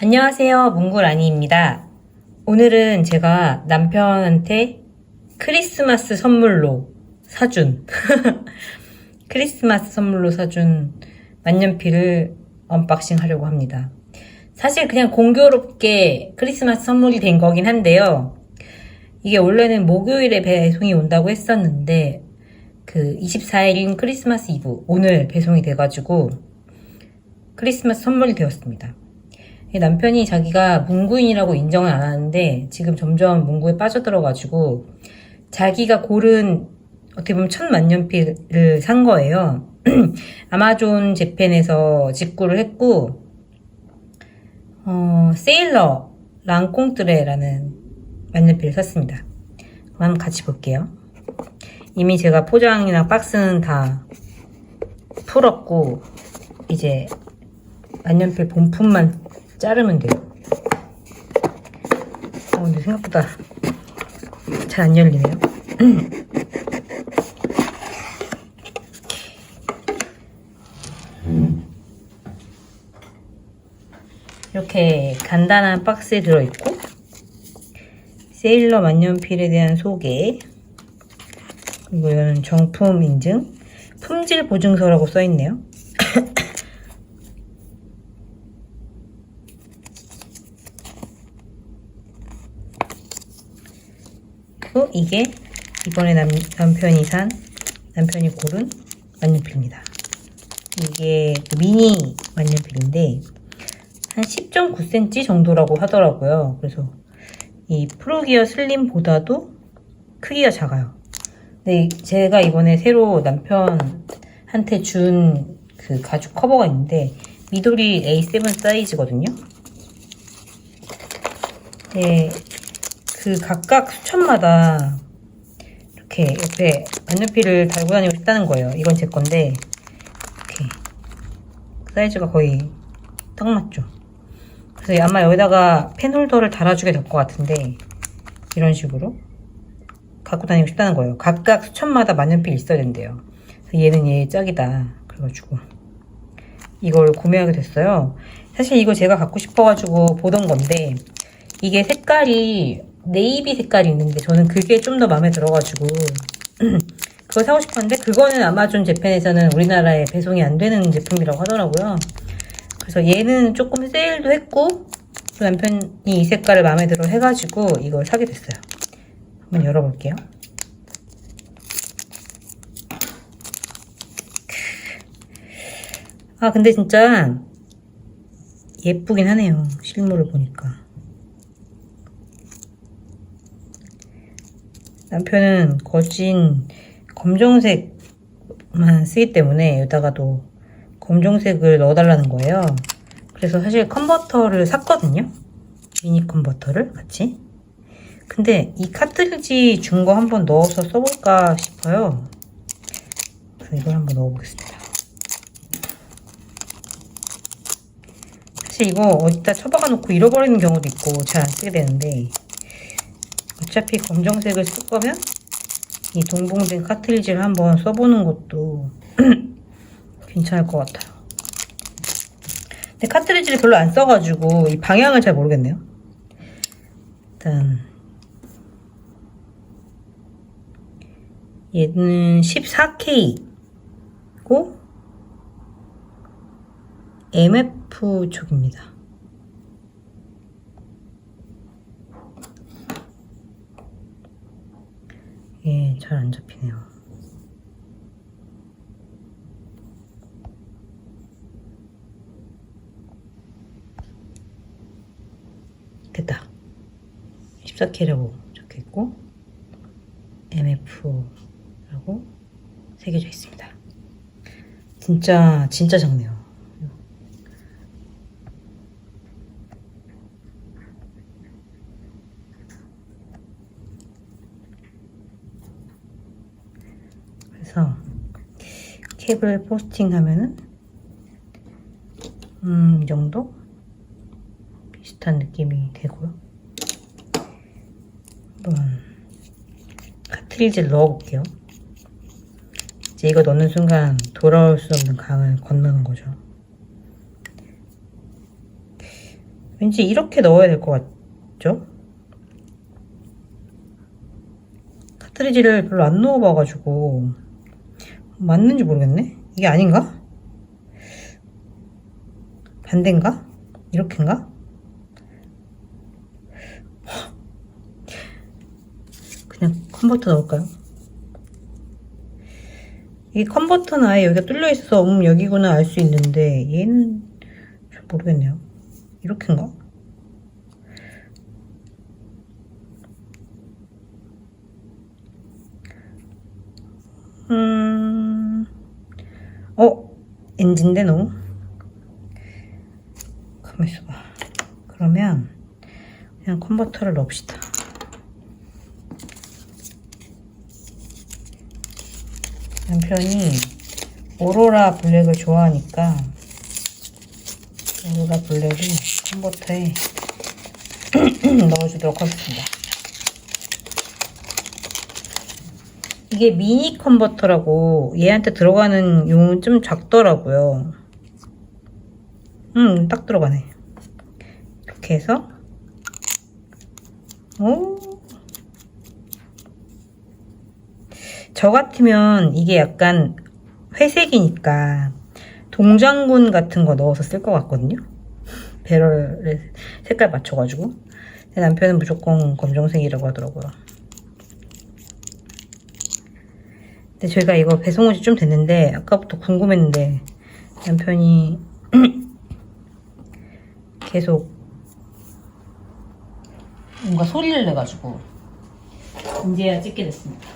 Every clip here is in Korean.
안녕하세요. 몽골아니입니다. 오늘은 제가 남편한테 크리스마스 선물로 사준 크리스마스 선물로 사준 만년필을 언박싱 하려고 합니다. 사실 그냥 공교롭게 크리스마스 선물이 된 거긴 한데요. 이게 원래는 목요일에 배송이 온다고 했었는데 그 24일인 크리스마스 이브 오늘 배송이 돼가지고 크리스마스 선물이 되었습니다. 남편이 자기가 문구인이라고 인정을 안 하는데 지금 점점 문구에 빠져들어가지고 자기가 고른 어떻게 보면 첫 만년필을 산 거예요. 아마존 재팬에서 직구를 했고 어, 세일러 랑꽁뜨레라는 만년필을 샀습니다. 그럼 같이 볼게요. 이미 제가 포장이나 박스는 다 풀었고 이제 만년필 본품만 자르면 돼요. 어, 근데 생각보다 잘 안 열리네요. 이렇게 간단한 박스에 들어있고 세일러 만년필에 대한 소개 그리고 이거는 정품 인증 품질 보증서라고 써있네요. 그리고 이게 이번에 남, 남편이 산 남편이 고른 만년필입니다. 이게 미니 만년필인데 한 10.9cm 정도라고 하더라고요. 그래서 이 프로기어 슬림보다도 크기가 작아요. 근데 제가 이번에 새로 남편한테 준 그 가죽 커버가 있는데 미도리 A7 사이즈거든요. 네, 그 각각 수천마다 이렇게 옆에 만년필을 달고 다니고 싶다는 거예요. 이건 제 건데 이렇게 사이즈가 거의 딱 맞죠. 그래서 아마 여기다가 펜홀더를 달아주게 될 것 같은데 이런 식으로 갖고 다니고 싶다는 거예요. 각각 수천마다 만년필 있어야 된대요. 그래서 얘는 얘 짝이다. 그래가지고 이걸 구매하게 됐어요. 사실 이거 제가 갖고 싶어가지고 보던 건데 이게 색깔이 네이비 색깔이 있는데 저는 그게 좀 더 마음에 들어가지고 그거 사고 싶었는데 그거는 아마존 재팬에서는 우리나라에 배송이 안 되는 제품이라고 하더라고요. 그래서 얘는 조금 세일도 했고 또 남편이 이 색깔을 마음에 들어 해가지고 이걸 사게 됐어요. 한번 열어볼게요. 아 근데 진짜 예쁘긴 하네요. 실물을 보니까. 남편은 거진 검정색만 쓰기 때문에 여기다가도 검정색을 넣어달라는 거예요. 그래서 사실 컨버터를 샀거든요. 미니 컨버터를 같이. 근데 이 카트리지 준 거 한번 넣어서 써볼까 싶어요. 그래서 이걸 한번 넣어보겠습니다. 사실 이거 어디다 처박아 놓고 잃어버리는 경우도 있고 잘 안 쓰게 되는데 어차피 검정색을 쓸 거면 이 동봉된 카트리지를 한번 써보는 것도 괜찮을 것 같아요. 근데 카트리지를 별로 안 써가지고 이 방향을 잘 모르겠네요. 일단 얘는 14K고 MF 쪽입니다. 예, 잘 안 잡히네요. 됐다. 14K라고 적혀 있고 MF라고 새겨져 있습니다. 진짜 진짜 작네요. 그래서 캡을 포스팅하면은 음, 이 정도 비슷한 느낌이 되고요. 한번 카트리지를 넣어볼게요. 이제 이거 넣는 순간 돌아올 수 없는 강을 건너는 거죠. 왠지 이렇게 넣어야 될 것 같죠? 카트리지를 별로 안 넣어봐가지고 맞는지 모르겠네? 이게 아닌가? 반대인가? 이렇게인가? 그냥 컨버터 넣을까요? 이 컨버터는 아예 여기가 뚫려 있어서 음 여기구나 알 수 있는데 얘는 잘 모르겠네요. 이렇게인가? 음, 어, 엔진데 너? 가만 있어봐. 그러면 그냥 컨버터를 넣읍시다. 남편이 오로라 블랙을 좋아하니까 오로라 블랙을 컨버터에 넣어주도록 하겠습니다. 이게 미니 컨버터라고 얘한테 들어가는 용은 좀 작더라고요. 음, 딱 들어가네. 이렇게 해서 오. 저 같으면 이게 약간 회색이니까 동장군 같은 거 넣어서 쓸 것 같거든요. 배럴에 색깔 맞춰가지고. 제 남편은 무조건 검정색이라고 하더라고요. 근데 저희가 이거 배송 온 지 좀 됐는데 아까부터 궁금했는데 남편이 계속 뭔가 소리를 내가지고 이제야 찍게 됐습니다.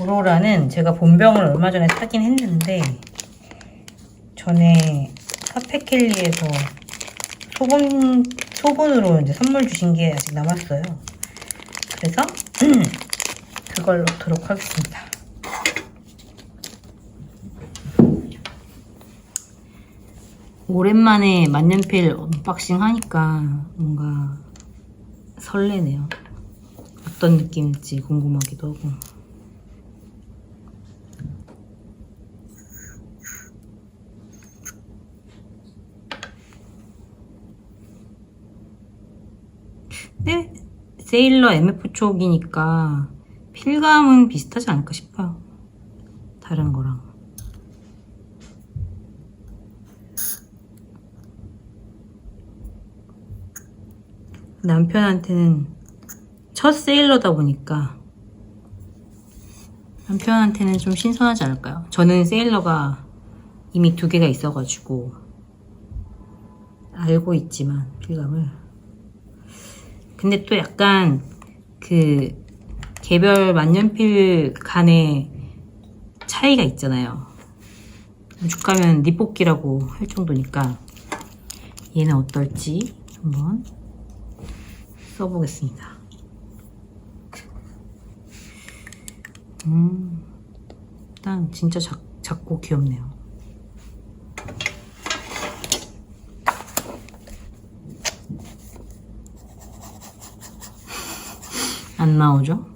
오로라는 제가 본병을 얼마 전에 사긴 했는데 전에 카페켈리에서 소분 소분으로 이제 선물 주신 게 아직 남았어요. 그래서 그걸 넣도록 하겠습니다. 오랜만에 만년필 언박싱 하니까 뭔가 설레네요. 어떤 느낌일지 궁금하기도 하고. 네, 세일러 MF 쪽이니까 필감은 비슷하지 않을까 싶어요. 다른 거랑. 남편한테는 첫 세일러다 보니까 남편한테는 좀 신선하지 않을까요? 저는 세일러가 이미 두 개가 있어가지고 알고 있지만 필감을 근데 또 약간 그 개별 만년필 간의 차이가 있잖아요. 오죽 가면 니뽑기라고 할 정도니까 얘는 어떨지 한번 써보겠습니다. 음, 일단 진짜 작, 작고 귀엽네요. 안 나오죠?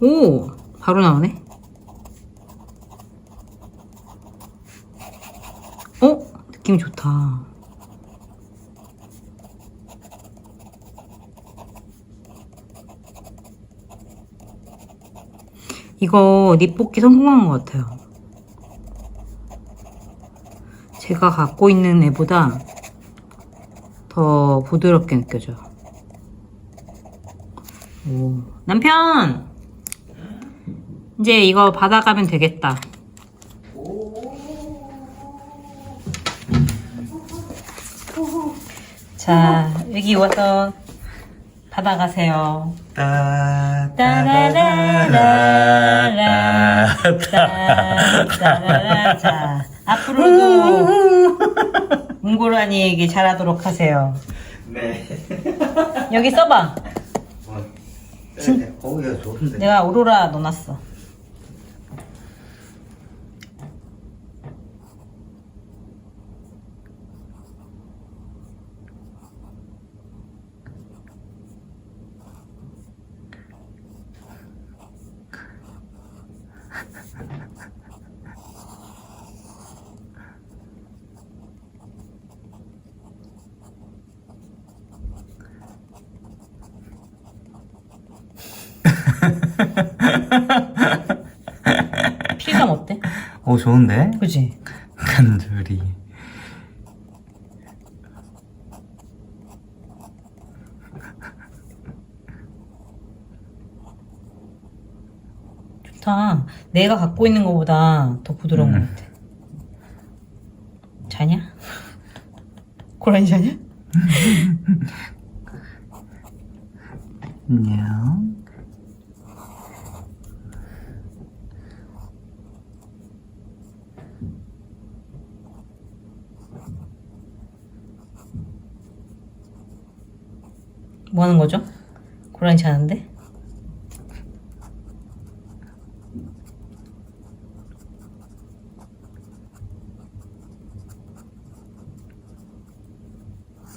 오! 바로 나오네. 어? 느낌이 좋다. 이거 립 뽑기 성공한 것 같아요. 제가 갖고 있는 애보다 더 부드럽게 느껴져요. 오. 남편! 이제 이거 받아가면 되겠다. 자, 여기 와서 받아가세요. 따, 따라라라라. 따라라라. 자, 앞으로도 웅고라니에게 잘하도록 하세요. 네. 여기 써봐. 어, 진... 거기가 좋은데. 내가 오로라 넣어놨어. 필감 오 좋은데? 그지? 간절히. 좋다. 내가 갖고 있는 것보다 더 부드러운 음. 것 같아. 자냐? 고라니 자냐? 안녕. 뭐 하는 거죠? 고라니 자는데?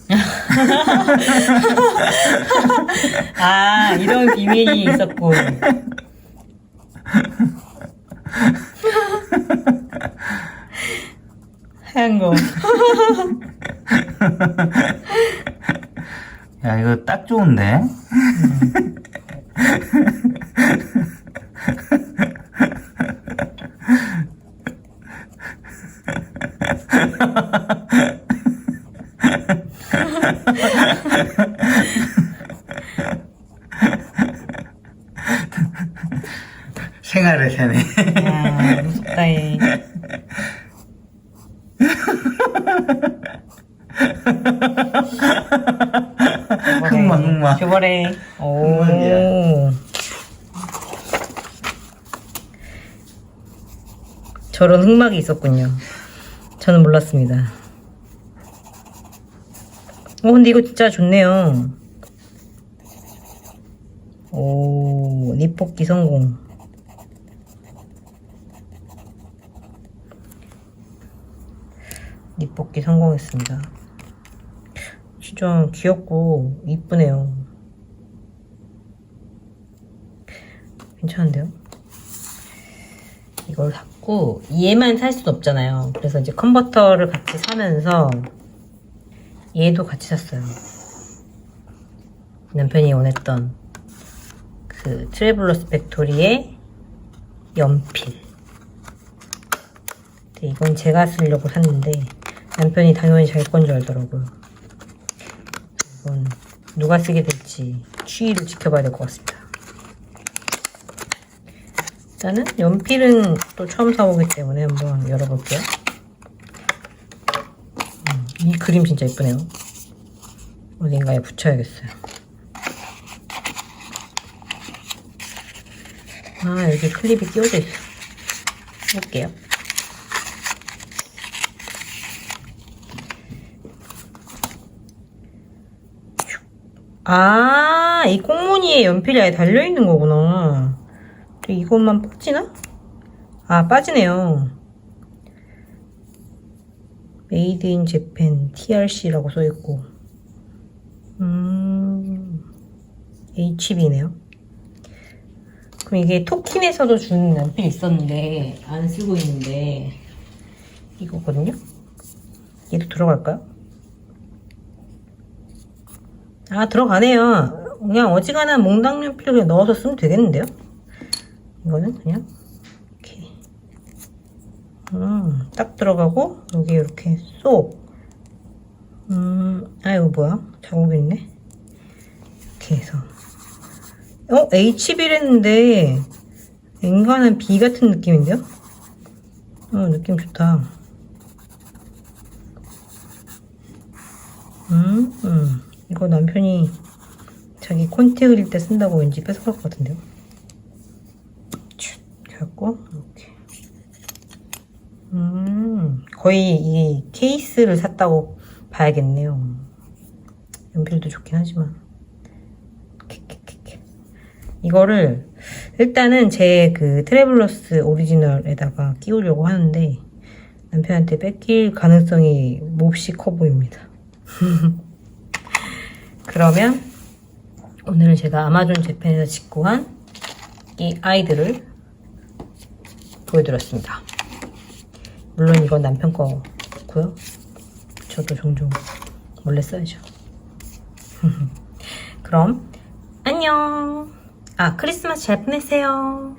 아, 이런 비밀이 있었고. 하얀 거. 야 이거 딱 좋은데? 생활의 새네. 아, 무섭다, 얘. 흑마. 줘버래. 오. 흑마야. 저런 흑막이 있었군요. 저는 몰랐습니다. 어, 근데 이거 진짜 좋네요. 오, 립 뽑기 성공. 립 뽑기 성공했습니다. 진짜 귀엽고 이쁘네요. 괜찮은데요? 이걸 샀고 얘만 살 수는 없잖아요. 그래서 이제 컨버터를 같이 사면서 얘도 같이 샀어요. 남편이 원했던 그 트래블러스 팩토리의 연필. 이건 제가 쓰려고 샀는데 남편이 당연히 자기 건 줄 알더라고요. 이건 누가 쓰게 될지 추이를 지켜봐야 될 것 같습니다. 일단은 연필은 또 처음 사보기 때문에 한번 열어볼게요. 음, 이 그림 진짜 예쁘네요. 어딘가에 붙여야겠어요. 아 여기 클립이 끼워져 있어. 해볼게요. 아, 이 꽁무니에 연필이 아예 달려있는 거구나. 또 이것만 빠지나? 아, 빠지네요. 메이드 인 재팬 TRC라고 써있고. 음, HB네요. 그럼 이게 토킨에서도 준 연필이 있었는데, 안 쓰고 있는데, 이거거든요? 얘도 들어갈까요? 아 들어가네요. 그냥 어지간한 몽당 연필을 그냥 넣어서 쓰면 되겠는데요? 이거는 그냥 이렇게. 음 딱 들어가고 여기 이렇게 쏙. 음, 아 이거 뭐야? 자국이 있네. 이렇게 해서. 어 HB랬는데 인간은 B 같은 느낌인데요? 어 느낌 좋다. 음, 음. 이거 남편이 자기 콘테 그릴 때 쓴다고 왠지 뺏어갈 것 같은데요. 쭉 해갖고 이렇게. 음, 거의 이 케이스를 샀다고 봐야겠네요. 연필도 좋긴 하지만. 이거를 일단은 제 그 트래블러스 오리지널에다가 끼우려고 하는데 남편한테 뺏길 가능성이 몹시 커 보입니다. 그러면 오늘은 제가 아마존 재팬에서 직구한 이 아이들을 보여드렸습니다. 물론 이건 남편 거고요. 저도 종종 몰래 써야죠. 그럼 안녕. 아 크리스마스 잘 보내세요.